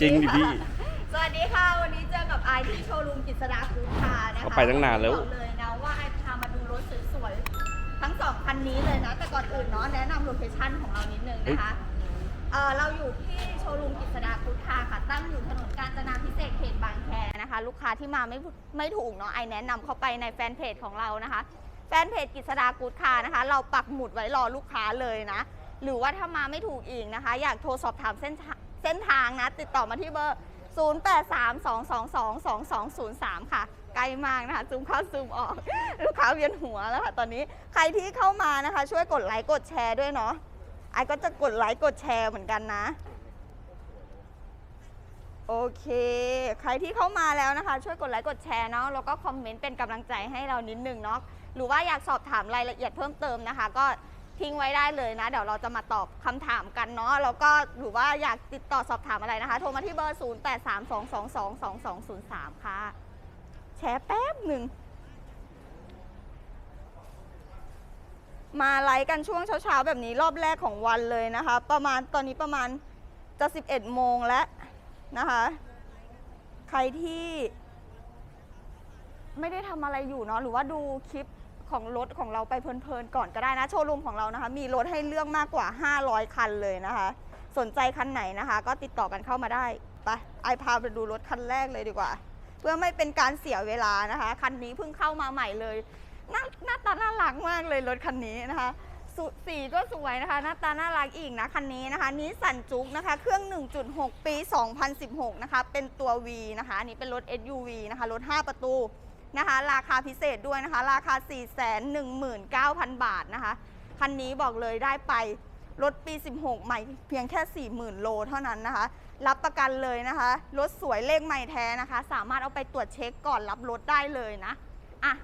จริงดิพี่ สวัสดีค่ะ วันนี้เจอกับไอายที่โชว์รูมกิษดาคูคาร์นะคะเขาไปตั้งนานแล้ว บอกเลยนะว่าไอายพามาดูรถสวยๆ ทั้งสองคันนี้เลยนะ แต่ก่อนอื่นเนาะแนะนำโลเคชั่นของเรานิดนึงนะคะเอ่อเราอยู่ที่โชว์รูมกิษดาคูคาร์ค่ะ ตั้งอยู่ถนนกาญจนาพิเศษกเขตบางแคนะคะ ลูกค้าที่มาไม่ไม่ถูกเนาะไอแนะนำเข้าไปในแฟนเพจของเรานะคะ แฟนเพจกิษดากูดคาร์นะคะ เราปักหมุดไว้รอลูกค้าเลยนะ หรือว่าถ้ามาไม่ถูกอีกนะคะ อยากโทรสอบถามเส้นทาง เส้นทางนะ ติดต่อมาที่เบอร์ 0832222203 ค่ะไกล้มากนะคะซูมเข้าซูมออก ลูกค้าเวียนหัวแล้วค่ะตอนนี้ใครที่เข้ามานะคะ ช่วยกดไลค์กดแชร์ด้วยเนาะไอ้ก็จะกดไลค์กดแชร์เหมือนกันนะ โอเค ใครที่เข้ามาแล้วนะคะ ช่วยกดไลค์กดแชร์เนาะแล้วก็คอมเมนต์เป็นกำลังใจให้เรานิดนึงเนาะหรือว่าอยากสอบถามรายละเอียดเพิ่มเติมนะคะ ก็ ทิ้งไว้ได้เลยนะ เดี๋ยวเราจะมาตอบคำถามกันเนาะแล้วก็หรือว่าอยากติดต่อสอบถามอะไรนะคะ โทรมาที่เบอร์ 0832222203 ค่ะ แชร์แป๊บหนึ่ง มาไลฟ์กันช่วงเช้าๆ แบบนี้รอบแรกของวันเลยนะคะ ประมาณตอนนี้ประมาณจะ 11 โมงแล้วนะคะ ใครที่ ไม่ได้ทำอะไรอยู่เนาะหรือว่าดูคลิป ของรถของเราไปเพลินๆก่อนก็ได้นะ โชว์รูมของเรานะคะ มีรถให้เลือกมากกว่า 500 คันเลยนะคะ สนใจคันไหนนะคะ ก็ติดต่อกันเข้ามาได้ไปไอพาไปดูรถคันแรกเลยดีกว่า เพื่อไม่เป็นการเสียเวลานะคะ คันนี้เพิ่งเข้ามาใหม่เลยหน้าหน้าตาน่ารักมากเลยรถคันนี้นะคะส,สีก็สวยนะคะ หน้าตาน่ารักอีกนะคันนี้นะคะนี้สันจุกนะคะ เครื่อง 1.6 ปี 2016 นะคะ เป็นตัว V นะคะอันนี้เป็นรถ SUV นะคะ รถ 5 ประตู นะคะ ราคาพิเศษด้วยนะคะ ราคา 419,000 บาทนะคะ คันนี้บอกเลยได้ไปรถปี 16 ใหม่เพียงแค่ 40,000 โลเท่านั้นนะคะ รับประกันเลยนะคะ รถสวยเลขใหม่แท้นะคะ สามารถเอาไปตรวจเช็คก่อนรับรถได้เลยนะ อะ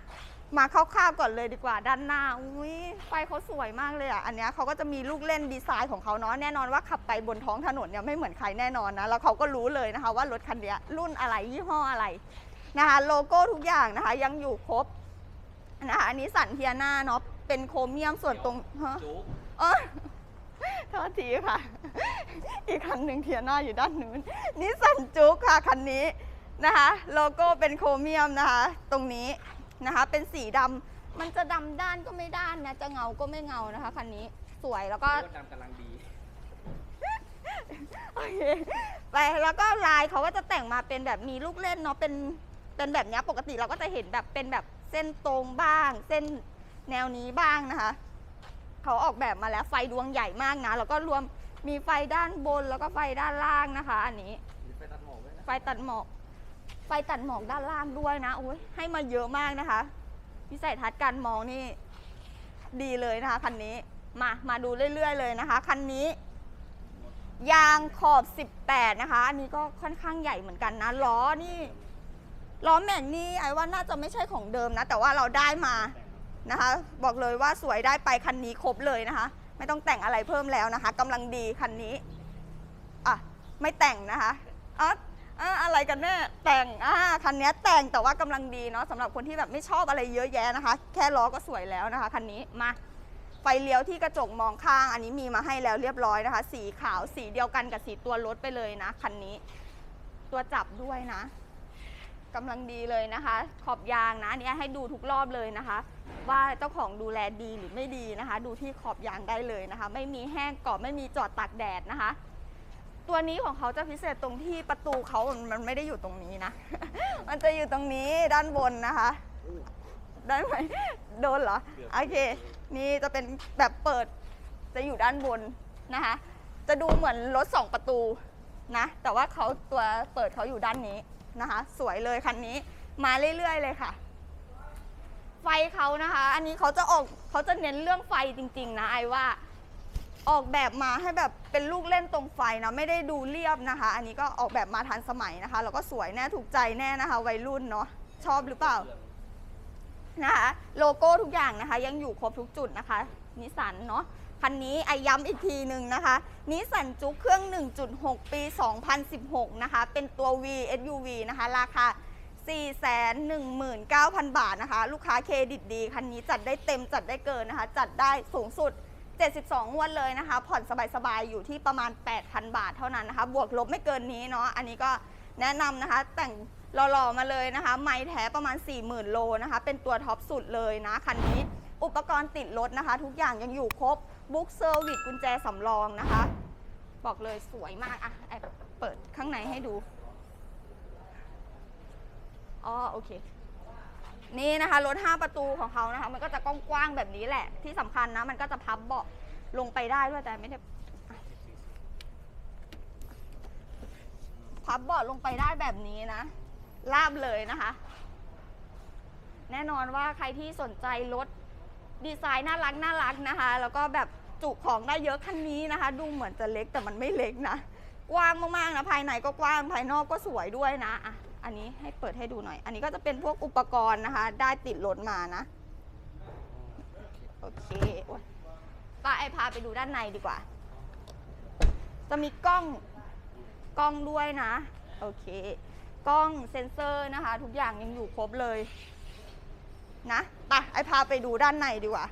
มาคร่าวๆก่อนเลยดีกว่าด้านหน้า อุ้ยไฟเขาสวยมากเลยอะ อันเนี้ยเขาก็จะมีลูกเล่นดีไซน์ของเขาเนาะ แน่นอนว่าขับไปบนท้องถนนเนี่ยไม่เหมือนใครแน่นอนนะ แล้วเขาก็รู้เลยนะคะว่ารถคันเนี้ยรุ่นอะไรยี่ห้ออะไร นะคะโลโก้ทุกอย่างนะคะยังอยู่ครบนะคะอันนี้สันเทียนาเนาะเป็นโครเมียมส่วนตรงฮะจุกเออโทษทีค่ะ อีกคันหนึ่งเทียหน้าอยู่ด้านนู้นนิสสันจุกค่ะคันนี้นะคะ โลโก้เป็นโครเมียมนะคะ ตรงนี้นะคะ เป็นสีดำมันจะดำด้านก็ไม่ด้านนะจะเงาก็ไม่เงานะคะคันนี้สวยแล้วก็รถดำกำลังดีโอเคไปแล้วก็ลายเขาก็จะแต่งมาเป็นแบบมีลูกเล่นเนาะเป็น เป็นแบบเนี้ยปกติเราก็จะเห็นแบบเป็นแบบเส้นตรงบ้าง เส้นแนวนี้บ้างนะคะเขาออกแบบมาแล้วไฟดวงใหญ่มากนะ แล้วก็รวมมีไฟด้านบนแล้วก็ไฟด้านล่างนะคะ อันนี้มีไฟตัดหมอกด้วยนะไฟตัดหมอกไฟตัดหมอกด้านล่างด้วยนะโอ้ยให้มาเยอะมากนะคะวิสัยทัศน์การมองนี่ดีเลยนะคะคันนี้มามาดูเรื่อย ๆ เลยนะคะคันนี้ ยางขอบ 18 นะคะ อันนี้ก็ค่อนข้างใหญ่เหมือนกันนะล้อนี่ ล้อแม็กนี่ไอ้ว่าน่าจะไม่ใช่ของเดิมนะ แต่ว่าเราได้มานะคะ บอกเลยว่าสวยได้ไปคันนี้ครบเลยนะคะ ไม่ต้องแต่งอะไรเพิ่มแล้วนะคะกำลังดีคันนี้อะไม่แต่งนะคะอ๋ออะอะไรกันแน่แต่งอ่าคันนี้แต่งแต่ว่ากำลังดีเนาะสำหรับคนที่แบบไม่ชอบอะไรเยอะแยะนะคะ แค่ล้อก็สวยแล้วนะคะคันนี้มาไฟเลี้ยวที่กระจกมองข้าง อันนี้มีมาให้แล้วเรียบร้อยนะคะ สีขาวสีเดียวกันกับสีตัวรถไปเลยนะคันนี้ ตัวจับด้วยนะ กำลังดีเลยนะคะ ขอบยางนะอันนี้ให้ดูทุกรอบเลยนะคะ ว่าเจ้าของดูแลดีหรือไม่ดีนะคะ ดูที่ขอบยางได้เลยนะคะ ไม่มีแห้งกรอบไม่มีจอดตากแดดนะคะ ตัวนี้ของเขาจะพิเศษตรงที่ประตูเขามันไม่ได้อยู่ตรงนี้นะ มันจะอยู่ตรงนี้ด้านบนนะคะได้ไหมโดนเหรอโอเค นี่จะเป็นแบบเปิดจะอยู่ด้านบนนะคะ จะดูเหมือนรถสองประตูนะ แต่ว่าเขาตัวเปิดเขาอยู่ด้านนี้ นะคะ สวยเลยคันนี้มาเรื่อยๆเลยค่ะ ไฟเขานะคะ อันนี้เขาจะออกเขาจะเน้นเรื่องไฟจริง ๆ นะไอว่า ออกแบบมาให้แบบเป็นลูกเล่นตรงไฟนะไม่ได้ดูเรียบนะคะ อันนี้ก็ออกแบบมาทันสมัยนะคะ แล้วก็สวยแน่ถูกใจแน่นะคะ วัยรุ่นเนาะชอบหรือเปล่านะคะโลโก้ทุกอย่างนะคะ ยังอยู่ครบทุกจุดนะคะนิสสันเนาะ คันนี้ไอย้ำอีกทีหนึ่งนะคะนิสสันจุกเครื่อง 1.6 ปี 2016 นะคะ เป็นตัว V SUV นะคะ ราคา 419,000 บาทนะคะ ลูกค้าเครดิตดี คันนี้จัดได้เต็มจัดได้เกินนะคะ จัดได้สูงสุด 72งวดเลยนะคะ ผ่อนสบายๆ อยู่ที่ประมาณ 8,000 บาทเท่านั้นนะคะ บวกลบไม่เกินนี้เนาะ อันนี้ก็แนะนำนะคะ แต่งหล่อๆมาเลยนะคะ ไม้แท้ประมาณ 40,000 โลนะคะ เป็นตัวท็อปสุดเลยนะ คันนี้ อุปกรณ์ติดรถนะคะ ทุกอย่างยังอยู่ครบ บุ๊กเซอร์วิสกุญแจสำรองนะคะ บอกเลยสวยมากอะแอบเปิดข้างในให้ดูอ๋อโอเค นี่นะคะรถ5ประตูของเขานะคะ มันก็จะกว้างๆแบบนี้แหละ ที่สำคัญนะ มันก็จะพับเบาะลงไปได้ด้วยแต่ไม่ได้พับเบาะลงไปได้แบบนี้นะลาบเลยนะคะ แน่นอนว่าใครที่สนใจรถ ดีไซน์น่ารักน่ารักนะคะ แล้วก็แบบจุของได้เยอะคันนี้นะคะ ดูเหมือนจะเล็กแต่มันไม่เล็กนะกว้างมากๆนะภายในก็กว้างภายนอกก็สวยด้วยนะอะอันนี้ให้เปิดให้ดูหน่อย อันนี้ก็จะเป็นพวกอุปกรณ์นะคะ ได้ติดรถมานะโอเคป้าไอพาไปดูด้านในดีกว่า จะมีกล้องกล้องด้วยนะ โอเค กล้องเซ็นเซอร์นะคะ ทุกอย่างยังอยู่ครบเลย นะไปไอพาไปดูด้านในดีกว่า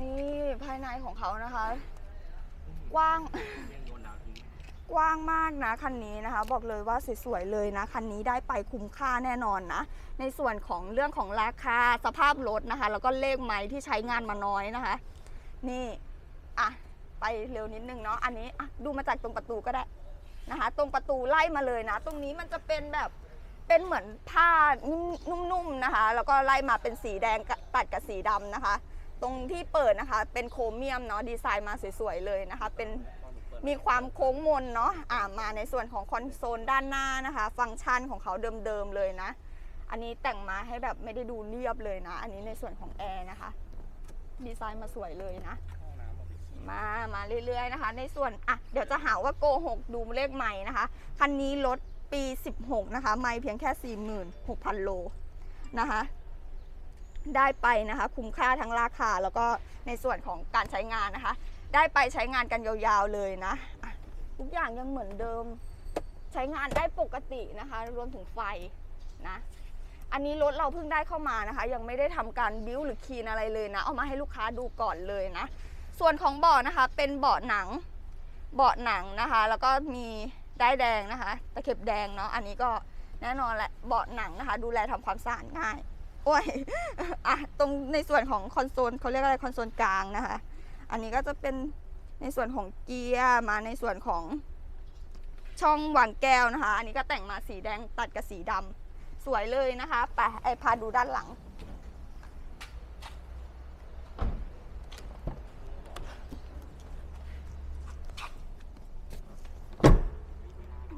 นี่ภายในของเขานะคะ กว้าง กว้างมากนะคันนี้นะคะ บอกเลยว่าสวยๆเลยนะคันนี้ได้ไปคุ้มค่าแน่นอนนะ ในส่วนของเรื่องของราคาสภาพรถนะคะ แล้วก็เลขไม้ที่ใช้งานมาน้อยนะคะ นี่อะไปเร็วนิดนึงเนาะอันนี้อะดูมาจากตรงประตูก็ได้นะคะ ตรงประตูไล่มาเลยนะ ตรงนี้มันจะเป็นแบบเป็นเหมือนผ้านุ่มๆนะคะ แล้วก็ไล่มาเป็นสีแดงตัดกับสีดำนะคะ ตรงที่เปิดนะคะ เป็นโครเมียมเนาะดีไซน์มาสวยๆเลยนะคะ เป็น มีความโค้งมนเนาะอ่ามาในส่วนของคอนโซลด้านหน้านะคะ ฟังก์ชันของเขาเดิมๆเลยนะ อันนี้แต่งมาให้แบบไม่ได้ดูเรียบเลยนะ อันนี้ในส่วนของแอร์นะคะ ดีไซน์มาสวยเลยนะ มา มาเรื่อยๆนะคะ ในส่วนอะเดี๋ยวจะหาว่าโกหกดูเลขใหม่นะคะ คันนี้รถปี 16 นะคะ ไม่เพียงแค่ 46,000 โลนะคะได้ไปนะคะ คุ้มค่าทั้งราคาแล้วก็ในส่วนของการใช้งานนะคะ ได้ไปใช้งานกันยาวๆเลยนะทุกอย่างยังเหมือนเดิม ใช้งานได้ปกตินะคะ รวมถึงไฟนะอันนี้รถเราเพิ่งได้เข้ามานะคะ ยังไม่ได้ทำการบิ้วหรือคีนอะไรเลยนะเอามาให้ลูกค้าดูก่อนเลยนะ ส่วนของเบาะนะคะ เป็นเบาะหนังเบาะหนังนะคะ แล้วก็มีได้แดงนะคะตะเข็บแดงเนาะอันนี้ก็แน่นอนแหละเบาะหนังนะคะ ดูแลทำความสะอาดง่ายโอ้ยอะตรงในส่วนของคอนโซลเขาเรียกอะไรคอนโซลกลางนะคะ อันนี้ก็จะเป็นในส่วนของเกียร์มาในส่วนของช่องวางแก้วนะคะ อันนี้ก็แต่งมาสีแดงตัดกับสีดำสวยเลยนะคะไปไอพาดูด้านหลัง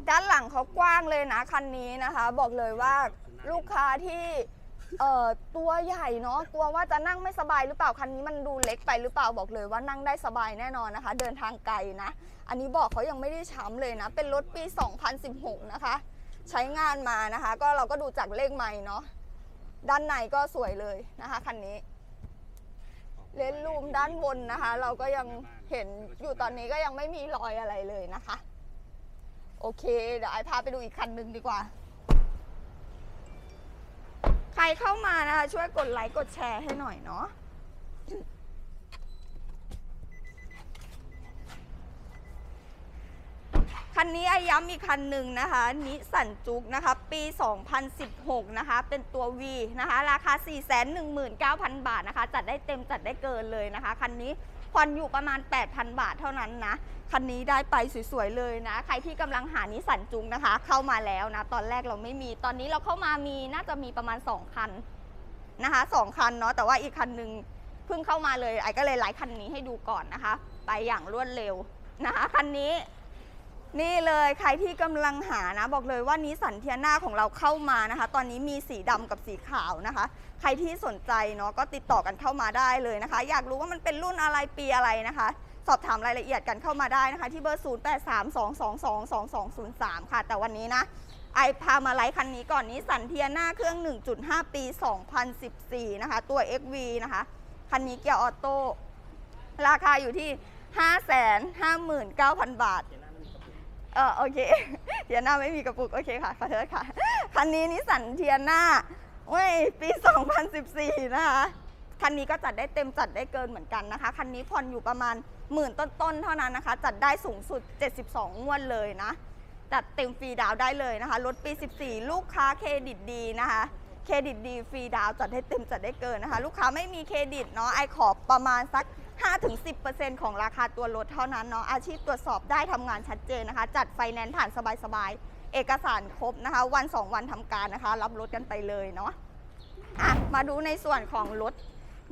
ด้านหลังเขากว้างเลยนะคันนี้นะคะ บอกเลยว่าลูกค้าที่ เอ่อตัวใหญ่เนาะกลัวว่าจะนั่งไม่สบายหรือเปล่าคันนี้มันดูเล็กไปหรือเปล่าบอกเลยว่านั่งได้สบายแน่นอนนะคะ เดินทางไกลนะ อันนี้บอกเขายังไม่ได้ช้ำเลยนะ เป็นรถปี 2016 นะคะ ใช้งานมานะคะ ก็เราก็ดูจากเลขไม้เนาะด้านในก็สวยเลยนะคะคันนี้ เลนส์รูมด้านบนนะคะ เราก็ยังเห็นอยู่ตอนนี้ก็ยังไม่มีรอยอะไรเลยนะคะ โอเค เดี๋ยวไอพาไปดูอีกคันหนึ่งดีกว่า เข้ามานะคะ ช่วยกดไลค์กดแชร์ให้หน่อยเนาะคันนี้ไอย้ำอีกคันหนึ่งนะคะ นิสสันจุกนะคะ ปี 2016 นะคะ เป็นตัว V นะคะ ราคา 419,000 บาทนะคะ จัดได้เต็มจัดได้เกินเลยนะคะ คันนี้ ผ่อนอยู่ประมาณ 8,000 บาทเท่านั้นนะ คันนี้ได้ไปสวยๆเลยนะ ใครที่กำลังหานิสสันจุงนะคะ เข้ามาแล้วนะ ตอนแรกเราไม่มี ตอนนี้เราเข้ามามีน่าจะมีประมาณ 2 คันนะคะสองคันเนาะ แต่ว่าอีกคันหนึ่งเพิ่งเข้ามาเลย ไอ้ก็เลยไลฟ์คันนี้ให้ดูก่อนนะคะ ไปอย่างรวดเร็วนะคะคันนี้นี่เลยใครที่กำลังหานะ บอกเลยว่านิสสันเทียนาของเราเข้ามานะคะ ตอนนี้มีสีดำกับสีขาวนะคะ ครที่สนใจเนาะก็ติดต่อกันเข้ามาได้เลยนะคะ อยากรู้ว่ามันเป็นรุ่นอะไรปีอะไรนะคะ สอบถามรายละเอียดกันเข้ามาได้นะคะ ที่เบอร์ 0 8 3 2 2 2 2 2 0 3 ค่ะ แต่วันนี้นะ ไอพามาไลฟ์คันนี้ก่อนนี้สันเทียนาเครื่อง 1.5 ปี 2014 นะคะ ตัว XV นะคะ คันนี้เกียร์ออโต้ราคาอยู่ที่ห้าแสนห้าหมื่นเก้าพันบาทเออโอเคเทียน่าไม่มีกระปุก โอเคค่ะ ขอโทษค่ะ คันนี้นิสันเทียน่า เว้ยปี 2014 นะคะ คันนี้ก็จัดได้เต็มจัดได้เกินเหมือนกันนะคะ คันนี้ผ่อนอยู่ประมาณหมื่นต้นๆ เท่านั้นนะคะ จัดได้สูงสุด 72 งวดเลยนะ จัดเต็มฟรีดาวได้เลยนะคะ รถปี 14 ลูกค้าเครดิตดีนะคะ เครดิตดีฟรีดาวจัดได้เต็มจัดได้เกินนะคะ ลูกค้าไม่มีเครดิตเนาะ ไอขอประมาณสัก 5-10%ของราคาตัวรถเท่านั้นเนาะ อาชีพตรวจสอบได้ทำงานชัดเจนนะคะ จัดไฟแนนซ์ผ่านสบายๆ เอกสารครบนะคะ วัน 2 วันทำการนะคะ รับรถกันไปเลยเนาะอะมาดูในส่วนของรถ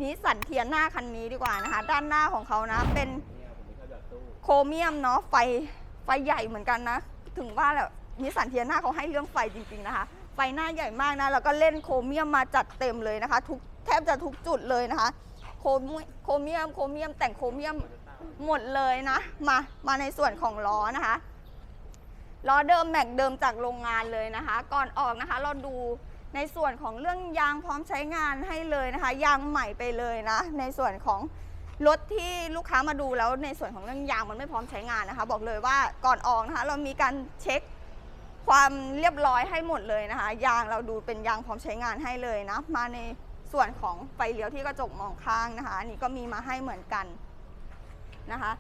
นิสสันเทียน่าคันนี้ดีกว่านะคะ ด้านหน้าของเขานะเป็นโครเมียมเนาะไฟไฟใหญ่เหมือนกันนะ ถึงว่าแหละนิสสันเทียน่าเขาให้เรื่องไฟจริงๆนะคะ ไฟหน้าใหญ่มากนะแล้วก็เล่นโครเมียมมาจัดเต็มเลยนะคะทุกแทบจะทุกจุดเลยนะคะ โครมโครเมียมโครเมียมแต่งโครเมียมหมดเลยนะ มามาในส่วนของล้อนะคะ ล้อเดิมแม็กเดิมจากโรงงานเลยนะคะ ก่อนออกนะคะ เราดูในส่วนของเรื่องยางพร้อมใช้งานให้เลยนะคะ ยางใหม่ไปเลยนะ ในส่วนของรถที่ลูกค้ามาดูแล้วในส่วนของเรื่องยางมันไม่พร้อมใช้งานนะคะ บอกเลยว่าก่อนออกนะคะ เรามีการเช็คความเรียบร้อยให้หมดเลยนะคะ ยางเราดูเป็นยางพร้อมใช้งานให้เลยนะ มาในส่วนของไฟเลี้ยวที่กระจกมองข้างนะคะอันนี้ก็มีมาให้เหมือนกันนะคะ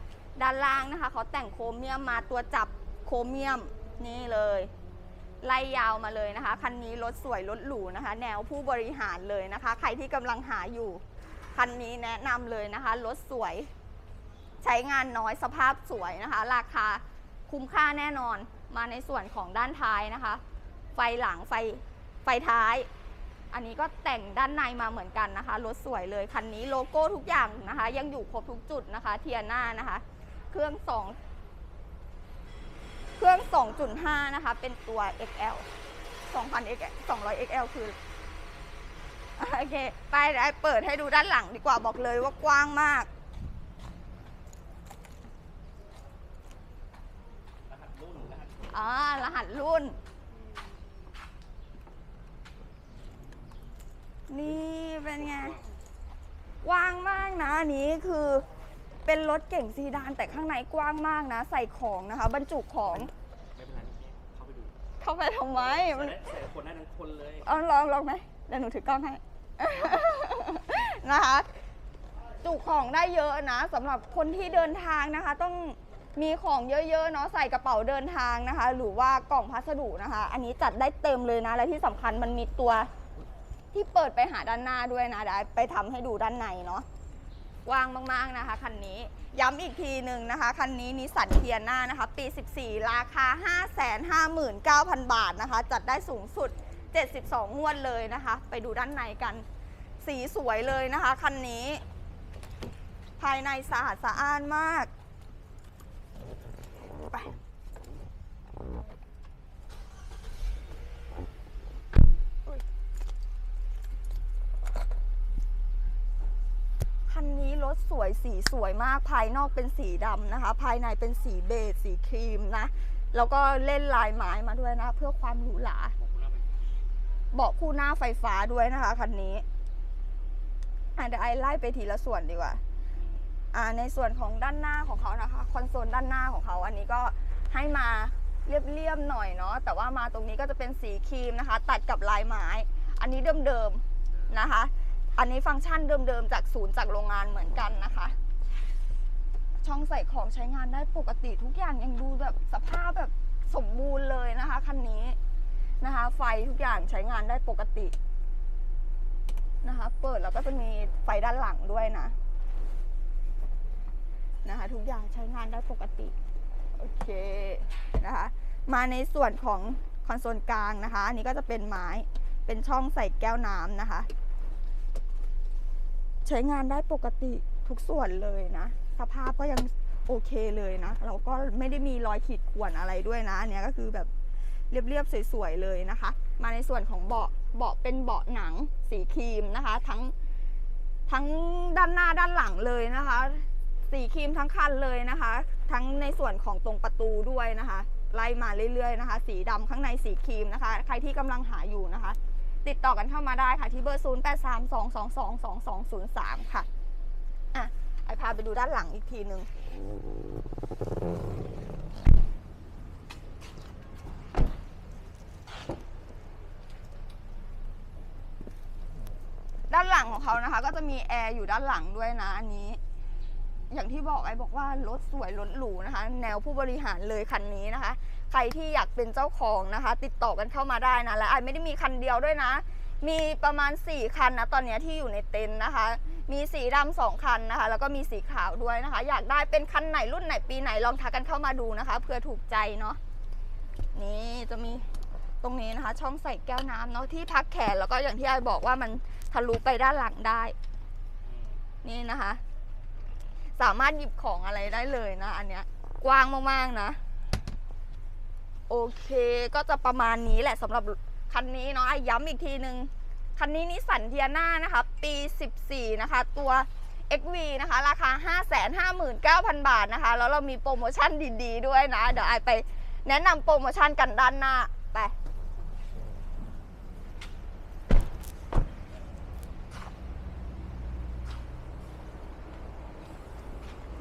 ด้านล่างนะคะเขาแต่งโครเมียมมาตัวจับ รเมียมนี่เลย ไล่ยาวมาเลยนะคะ คันนี้รถสวยรถหรูนะคะ แนวผู้บริหารเลยนะคะ ใครที่กำลังหาอยู่ คันนี้แนะนำเลยนะคะ รถสวย ใช้งานน้อยสภาพสวยนะคะ ราคาคุ้มค่าแน่นอนมาในส่วนของด้านท้ายนะคะ ไฟหลังไฟไฟท้าย อันนี้ก็แต่งด้านในมาเหมือนกันนะคะ รถสวยเลยคันนี้โลโก้ทุกอย่างนะคะ ยังอยู่ครบทุกจุดนะคะ เทียน่านะคะ เครื่องสอง เครื่อง 2.5 นะคะ เป็นตัว XL 2,000 XL 200 XL คือ โอเค ไปเดี๋ยวเปิดให้ดูด้านหลังดีกว่าบอกเลยว่ากว้างมากอ่ารหัสรุ่น นี่เป็นไง กว้างมากนะอันนี้คือ เป็นรถเก่งซีดานแต่ข้างในกว้างมากนะ ใส่ของนะคะ บรรจุของ ไม่เป็นไรเข้าไปดูเข้าไปทำไมมัน ใส่คนได้ทั้งคนเลยเอาลองลองไหมเดี๋ยวหนูถือกล้องให้ นะคะ จุของได้เยอะนะสำหรับคนที่เดินทางนะคะ ต้องมีของเยอะๆเนาะใส่กระเป๋าเดินทางนะคะ หรือว่ากล่องพัสดุนะคะ อันนี้จัดได้เต็มเลยนะ และที่สำคัญมันมีตัวที่เปิดไปหาด้านหน้าด้วยนะเดี๋ยวไปทำให้ดูด้านในเนาะ กว้างมากๆนะคะคันนี้ย้ำอีกทีหนึ่งนะคะ คันนี้นิสสันเทียน่านะคะ ปี 14 ราคา 559,000 บาทนะคะ จัดได้สูงสุด 72 งวดเลยนะคะ ไปดูด้านในกัน สีสวยเลยนะคะ คันนี้ ภายในสะอาดสะอ้านมากไปอุ๊ยคันนี้ร ถสวยสีสวยมากภายนอกเป็นสีดำนะคะ ภายในเป็นสีเบจสีครีมนะ แล้วก็เล่นลายไม้มาด้วยนะ เพื่อความหรูหราเบาะคู่หน้าไฟฟ้าด้วยนะคะคันนี้อะเดี๋ยวไอไล่ไปทีละส่วนดีกว่าอ่า ในส่วนของด้านหน้าของเขานะคะคอนโซลด้านหน้าของเขาอันนี้ก็ให้มาเรียบๆหน่อยเนาะแต่ว่ามาตรงนี้ก็จะเป็นสีครีมนะคะ ตัดกับลายไม้ อันนี้เดิมๆนะคะ อันนี้ฟังก์ชันเดิมๆจากศูนย์จากโรงงานเหมือนกันนะคะ ช่องใส่ของใช้งานได้ปกติทุกอย่างยังดูแบบสภาพแบบสมบูรณ์เลยนะคะคันนี้นะคะ ไฟทุกอย่างใช้งานได้ปกตินะคะ เปิดแล้วก็จะมีไฟด้านหลังด้วยนะ นะคะ ทุกอย่างใช้งานได้ปกติโอเคนะคะ มาในส่วนของคอนโซลกลางนะคะ อันนี้ก็จะเป็นไม้เป็นช่องใส่แก้วน้ำนะคะ ใช้งานได้ปกติทุกส่วนเลยนะ สภาพก็ยังโอเคเลยนะ เราก็ไม่ได้มีรอยขีดข่วนอะไรด้วยนะอันเนี้ยก็คือแบบเรียบๆสวยๆเลยนะคะ มาในส่วนของเบาะเบาะเป็นเบาะหนังสีครีมนะคะ ทั้งทั้งด้านหน้าด้านหลังเลยนะคะ สีครีมทั้งคันเลยนะคะ ทั้งในส่วนของตรงประตูด้วยนะคะ ไล่มาเรื่อยๆนะคะ สีดำข้างในสีครีมนะคะ ใครที่กำลังหาอยู่นะคะ ติดต่อกันเข้ามาได้ค่ะที่เบอร์ 0 8 3 2 2 2 2 2 0 3 ค่ะอะไอพาไปดูด้านหลังอีกทีหนึ่งด้านหลังของเขานะคะ ก็จะมีแอร์อยู่ด้านหลังด้วยนะอันนี้ อย่างที่บอกไอ้บอกว่ารถสวยรถหรูนะคะ แนวผู้บริหารเลยคันนี้นะคะ ใครที่อยากเป็นเจ้าของนะคะ ติดต่อกันเข้ามาได้นะและไอ้ไม่ได้มีคันเดียวด้วยนะ มีประมาณ 4 คันนะตอนเนี้ยที่อยู่ในเต็นท์นะคะ มีสีดำสองคันนะคะ แล้วก็มีสีขาวด้วยนะคะ อยากได้เป็นคันไหนรุ่นไหนปีไหนลองทักกันเข้ามาดูนะคะเผื่อถูกใจเนาะนี่จะมีตรงนี้นะคะ ช่องใส่แก้วน้ำเนาะที่พักแขนแล้วก็อย่างที่ไอ้บอกว่ามันทะลุไปด้านหลังได้ นี่นะคะ สามารถหยิบของอะไรได้เลยนะ อันเนี้ยกว้างมากๆนะ โอเคก็จะประมาณนี้แหละสำหรับคันนี้เนาะอะย้ำอีกทีนึง คันนี้นิสสันเทียนานะคะ ปี 14 นะคะ ตัว XV นะคะ ราคา 559,000 บาทนะคะ แล้วเรามีโปรโมชั่นดีๆด้วยนะ เดี๋ยวไอไปแนะนำโปรโมชั่นกันด้านหน้าไป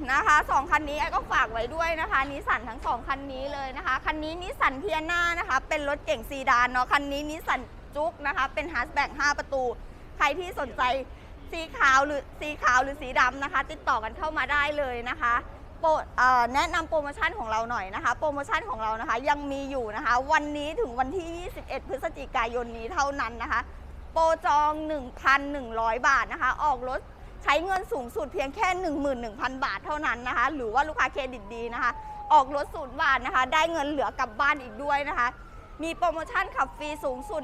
นะคะสองคันนี้ไอ้ก็ฝากไว้ด้วยนะคะนิสสันทั้งสองคันนี้เลยนะคะคันนี้นิสสันเทียนานะคะ เป็นรถเก่งซีดานเนาะคันนี้นิสสันจุกนะคะ เป็นฮัสแบ็ก5ประตู ใครที่สนใจสีขาวหรือสีขาวหรือสีดำนะคะ ติดต่อกันเข้ามาได้เลยนะคะโปรแนะนำโปรโมชั่นของเราหน่อยนะคะ โปรโมชั่นของเรานะคะ ยังมีอยู่นะคะ วันนี้ถึงวันที่ 21 พฤศจิกายนนี้เท่านั้นนะคะ โปรจอง 1,100 บาทนะคะ ออกรถ ใช้เงินสูงสุดเพียงแค่ 11,000 บาทเท่านั้นนะคะ หรือว่าลูกค้าเครดิตดีนะคะ ออกรถศูนย์บาทนะคะ ได้เงินเหลือกลับบ้านอีกด้วยนะคะ มีโปรโมชั่นขับฟรีสูงสุด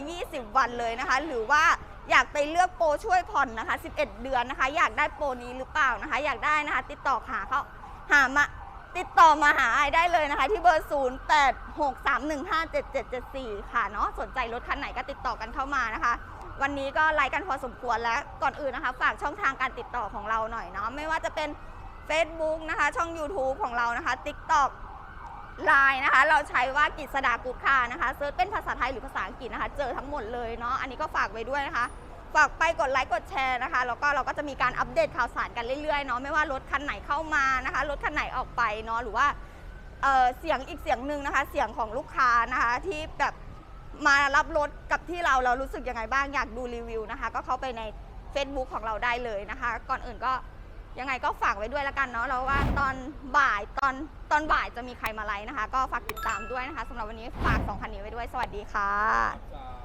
120 วันเลยนะคะ หรือว่าอยากไปเลือกโปรช่วยผ่อนนะคะ 11 เดือนนะคะ อยากได้โปรนี้หรือเปล่านะคะ อยากได้นะคะ ติดต่อหาเขาหามาติดต่อมาหาไอได้เลยนะคะ ที่เบอร์ 0 8 6 3 1 5 7 7 7 4 ค่ะเนาะสนใจรถคันไหนก็ติดต่อกันเข้ามานะคะ วันนี้ก็ไลฟ์กันพอสมควรแล้วก่อนอื่นนะคะ ฝากช่องทางการติดต่อของเราหน่อยเนาะไม่ว่าจะเป็น Facebook นะคะ ช่อง YouTube ของเรานะคะ TikTok ไลน์นะคะ เราใช้ว่ากิษดากุ๊ดค่ะนะคะเซิร์ชเป็นภาษาไทยหรือภาษาอังกฤษนะคะ เจอทั้งหมดเลยเนาะอันนี้ก็ฝากไว้ด้วยนะคะ ฝากไปกดไลค์กดแชร์นะคะแล้วก็เราก็จะมีการอัปเดตข่าวสารกันเรื่อยๆเนาะไม่ว่ารถคันไหนเข้ามานะคะรถคันไหนออกไปเนาะหรือว่าเเสียงอีกเสียงหนึ่งนะคะ เสียงของลูกค้านะคะที่แบบ มารับรถกับที่เราเรารู้สึกยังไงบ้างอยากดูรีวิวนะคะ ก็เข้าไปใน Facebook ของเราได้เลยนะคะ ก่อนอื่นก็ยังไงก็ฝากไว้ด้วยละกันเนาะแล้วว่าตอนบ่ายตอนตอนบ่ายจะมีใครมาไลฟ์นะคะ ก็ฝากติดตามด้วยนะคะสำหรับวันนี้ฝากสองคันนี้ไว้ด้วย สวัสดีค่ะ